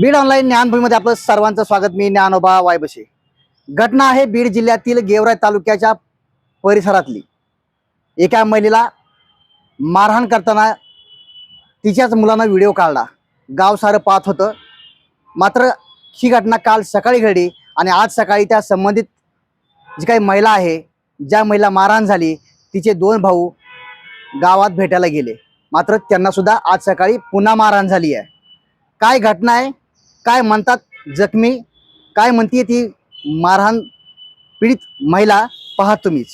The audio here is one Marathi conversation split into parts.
बीड ऑनलाईन ज्ञानभूमीमध्ये आपलं सर्वांचं स्वागत. मी ज्ञानोबा वायबशे. घटना आहे बीड जिल्ह्यातील गेवराई तालुक्याच्या परिसरातली. एका महिलेला मारहाण करताना तिच्याच मुलांना व्हिडिओ काढला. गाव सारं पाहत होतं. मात्र ही घटना काल सकाळी घडली आणि आज सकाळी त्या संबंधित जी काही महिला आहे ज्या महिला मारहाण झाली तिचे दोन भाऊ गावात भेटायला गेले. मात्र त्यांनासुद्धा आज सकाळी पुन्हा मारहाण झाली आहे. काय घटना आहे? काय म्हणतात जखमी? काय म्हणते ती मारहाण पीडित महिला? पहा तुम्हीच.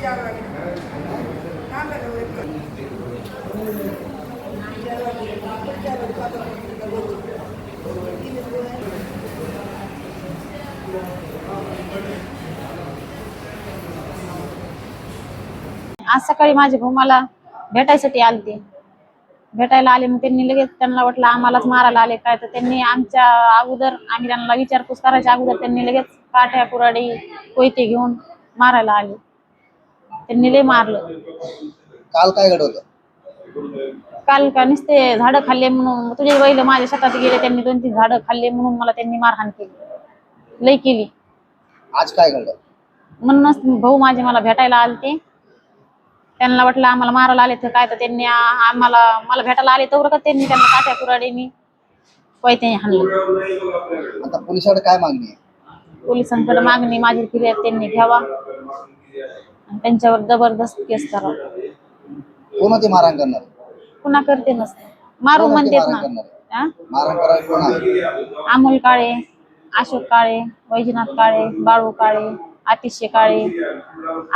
आज सकाळी माझे भाऊ मला भेटायसाठी आले ते भेटायला आले मग त्यांनी लगेच त्यांना वाटलं आम्हालाच मारायला आले काय तर त्यांनी आमच्या अगोदर आम्ही त्यांना विचारपूस करायच्या अगोदर त्यांनी लगेच काठ्या कुराडी कोयते घेऊन मारायला आले. त्यांनी लय मारलं. काल काय घडवलं? काल का नुसते झाडं खाल्ले म्हणून तुझे बैल माझ्या शेतात गेले त्यांनी दोन तीन झाडं खाल्ले म्हणून मला त्यांनी मारहाण केली. लय केली. आज काय घडलं? म्हणूनच भाऊ माझे मला भेटायला आले ते त्यांना वाटलं आम्हाला मारायला आले तर काय तर त्यांनी आ- आम्हाला मला भेटायला आले तर का त्यांनी त्यांना काट्या कुराडीनी पैते हाणलं. आता पोलिसाकडे काय मागणी आहे? पोलिसांकडे मागणी माझी फिर्याद त्यांनी घ्यावा त्यांच्यावर जबरदस्त केस करा कोण होते मारहाण करणार? पुन्हा करते नसते मारू कोण होते म्हणतेत मारहाण ना करणारे? हा? मारहाण करायला कोण आहे? अमोल काळे अशोक काळे वैजनाथ काळे बाळू काळे आतिशय काळे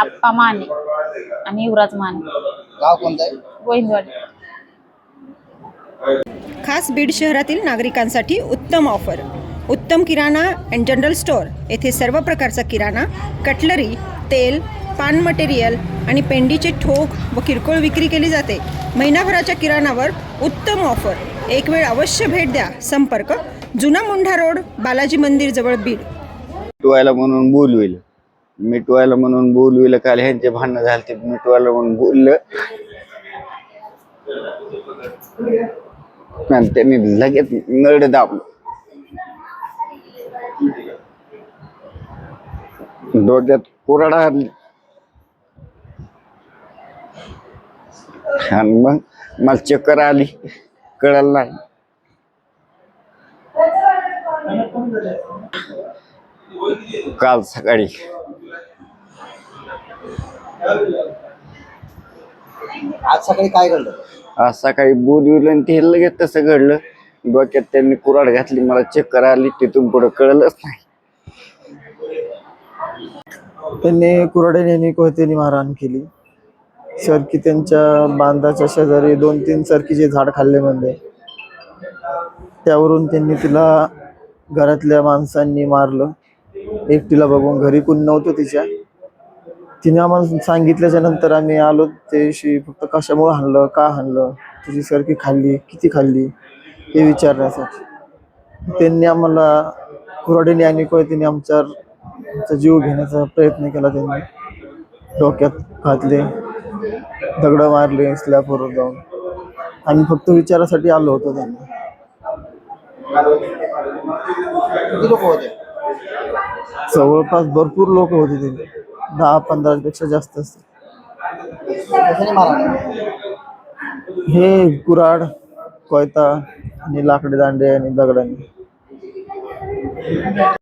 आप्पा माने आणि युवराज माने. गाव कोणतं आहे? गोविंदवाडी. खास बीड शहरातील नागरिकांसाठी उत्तम ऑफर. उत्तम किराणा अँड जनरल स्टोअर. येथे सर्व प्रकारचा किराणा कटलरी तेल पान मटेरियल आणि पेंडीचे ठोक व किरकोळ विक्री केली जाते. महिनाभराच्या किराणावर उत्तम ऑफर एक वेळ अवश्य भेट द्या. संपर्क जुना मुंढा रोड बालाजी मंदिर जवळ बीड. मिटवायला म्हणून बोलविलं. मिटवायला म्हणून बोलविलं. काल ह्यांचे भांडणं झाले ते मिटवायला म्हणून बोललं. आणि त्यांनी लगेच नळ दाबलं. डोक्यात कोराडा आणि मग मला चक्कर आली. कळालं नाही. काल सकाळी. आज सकाळी काय घडलं? आज सकाळी बोलविलं आणि ते लगेच तसं घडलं. डोक्यात त्यांनी कुराड घातली. मला चक्कर आली. तिथून पुढं कळलंच नाही. त्यांनी कुऱ्हाडीने यांनी कोयत्याने मारहाण केली. सरकी त्यांच्या बांधाच्या शेजारी दोन तीन सरकीचे झाड खाल्ले म्हणजे त्यावरून त्यांनी तिला घरातल्या माणसांनी मारलं. एकटीला बघून घरी कोण नव्हतं तिच्या. तिने आम्हाला सांगितल्याच्या नंतर आम्ही आलो. त्याशी फक्त कशामुळे हाणलं का हाणलं? तुझी सरकी खाल्ली किती खाल्ली? हे विचारण्यासाठी. त्यांनी आम्हाला कुराडीने आणि कोयतीने आमच्या जीव घेण्याचा प्रयत्न केला त्यांनी. डोक्यात घातले. दगड मारले स्लॅबवर जाऊन. आम्ही फक्त विचारासाठी आलो होतो त्यांनी. किती लोक होते? जवळपास भरपूर लोक होते तिथे दहा पंधरा पेक्षा जास्त कशाने मारहाण हे कुराड कोयता आणि लाकडी दांडे आणि दगडांनी.